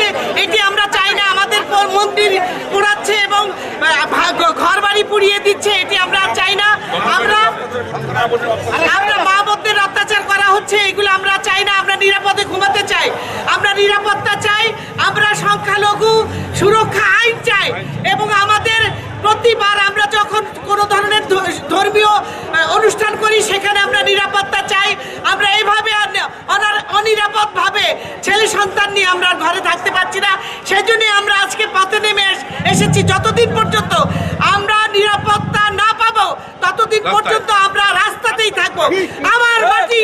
আসে এটি আমরা চাই না, আমাদের মন্দির পুড়াচ্ছে এবং ঘর বাড়ি পুড়িয়ে দিচ্ছে, এটি আমরা চাই না। আমরা আমরা মা বোনদের অত্যাচার করা হচ্ছে, এগুলো আমরা চাই না, আমরা নিরাপদে ঘুমাতে চাই। আমরা নিরাপত্তা চাই, আমরা সংখ্যালঘু সুরক্ষা আইন চাই, এবং আমাদের প্রতিবার আমরা যখন কোনো ধরনের ধর্মীয় অনুষ্ঠান করি, সেখানে আমরা নিরাপত্তা চাই। আমরা এইভাবে অনিরাপদ ভাবে ছেলে সন্তান নিয়ে আমরা ঘরে থাকতে পারছি না। সেই জন্যই আমরা আজকে পথে নেমে এসেছি। যতদিন পর্যন্ত আমরা নিরাপত্তা না পাবো ততদিন পর্যন্ত আমরা রাস্তাতেই থাকব। আমার মাটি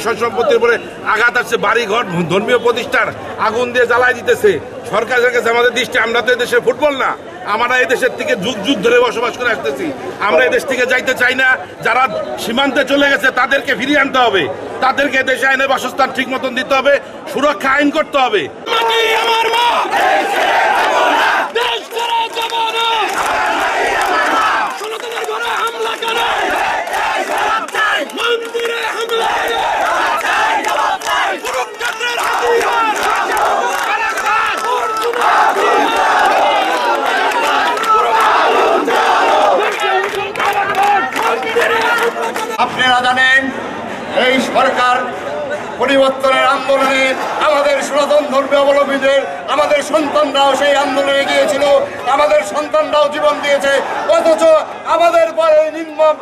বিষয় সম্পত্তির উপরে আঘাত আসছে বাড়ি ঘর ধর্মীয় প্রতিষ্ঠান আগুন দিয়ে জ্বালায় দিতেছে। সরকারের কাছে আমাদের দৃষ্টি, আমরা তো এদেশে ফুটবল না। আমরা এই দেশের থেকে যুগ যুগ ধরে বসবাস করে আসতেছি। আমরা এই দেশ থেকে যাইতে চাই না। যারা সীমান্তে চলে গেছে, তাদেরকে ফিরিয়ে আনতে হবে। তাদেরকে দেশে আইনে বাসস্থান ঠিক মতন দিতে হবে। সুরক্ষা আইন করতে হবে। দেশ ছেড়ে যাব না সনাতনের ঘরে হামলা করে মন্দিরে হামলা কুরুক্ষেত্রের হাতিয়ার আপনারা জানেন এই সরকার পরিবর্তনের আন্দোলনে আমাদের সনাতন ধর্মী অবলম্বীদের আমাদের সন্তানরাও সেই আন্দোলনে গিয়েছিল আমাদের সন্তানরাও জীবন দিয়েছে। অথচ আমাদের পরে নির্মম,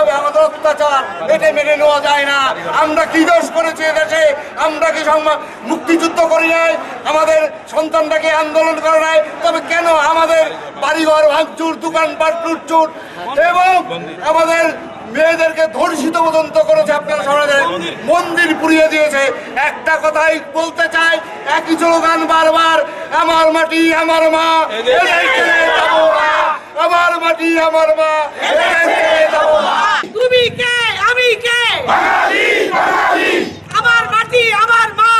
ওই আমাদের অত্যাচার, এটা মেনে নেওয়া যায় না। আমরা কি দোষ করেছি এদেশে? আমরা কি মুক্তিযুদ্ধ করি নাই? আমাদের সন্তানটাকে আন্দোলন করে নাই? তবে কেন আমাদের বাড়িঘর ভাঙচুর, দোকানপাট লুটচুর? এবং আমাদের মেয়েদেরকে ধর্ষিত পর্যন্ত করেছে আপনারা সবাই জানেন। মন্দির পুড়িয়ে দিয়েছে একটা কথাই বলতে চাই একই স্লোগান বারবার আমার মাটি আমার মা। আমার মাটি আমার মা। তুমি কে আমি কে আমার মাটি আমার মা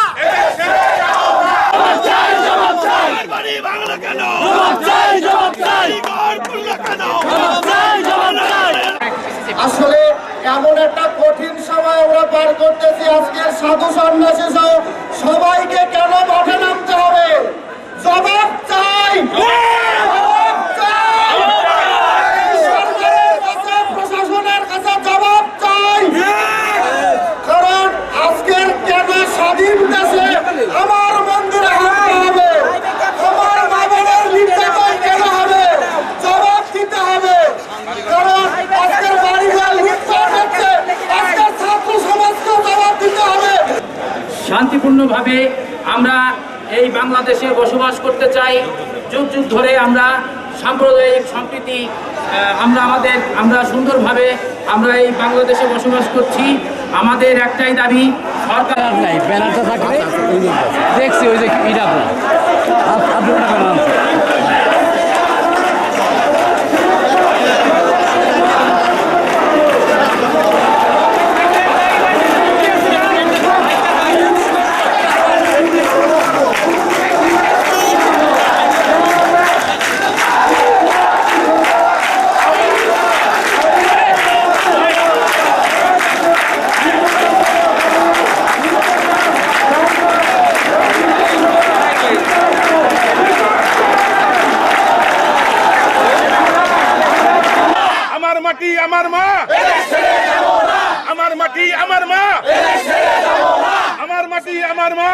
বাড়ি বাংলা কেন জবাব চাই জবাব চাই ঘর খুললো কেন জবাব চাই জবাব চাই আসলে এমন একটা কঠিন সময় আমরা পার করতেছি আজকের সাধু সন্ন্যাসী সহ। সবাইকে কেন মাঠে নামতে হবে জবাব চাই জবাব চাই! সরকারের কাছে, প্রশাসনের কাছে জবাব চাই কারণ আজকের কেন স্বাধীন দেশে আমার মন্দিরে হামলা হবে আমার মা বোনের নির্যাতন কেন হবে জবাব দিতে হবে কারণ আজকের বাড়িঘর লুটপাট হচ্ছে আজকের ছাত্র সমাজকে জবাব দিতে হবে শান্তিপূর্ণভাবে আমরা এই বাংলাদেশে বসবাস করতে চাই। যুগ যুগ ধরে আমরা সাম্প্রদায়িক সম্প্রীতি আমরা আমাদের, আমরা সুন্দরভাবে আমরা এই বাংলাদেশে বসবাস করছি। আমাদের একটাই দাবি, সরকার নাই ব্যানারটা থাকবে দেখছি, ওই যে ইটা আপনি আমার মা। আমার মাটি আমার মা। আমার মাটি আমার মা।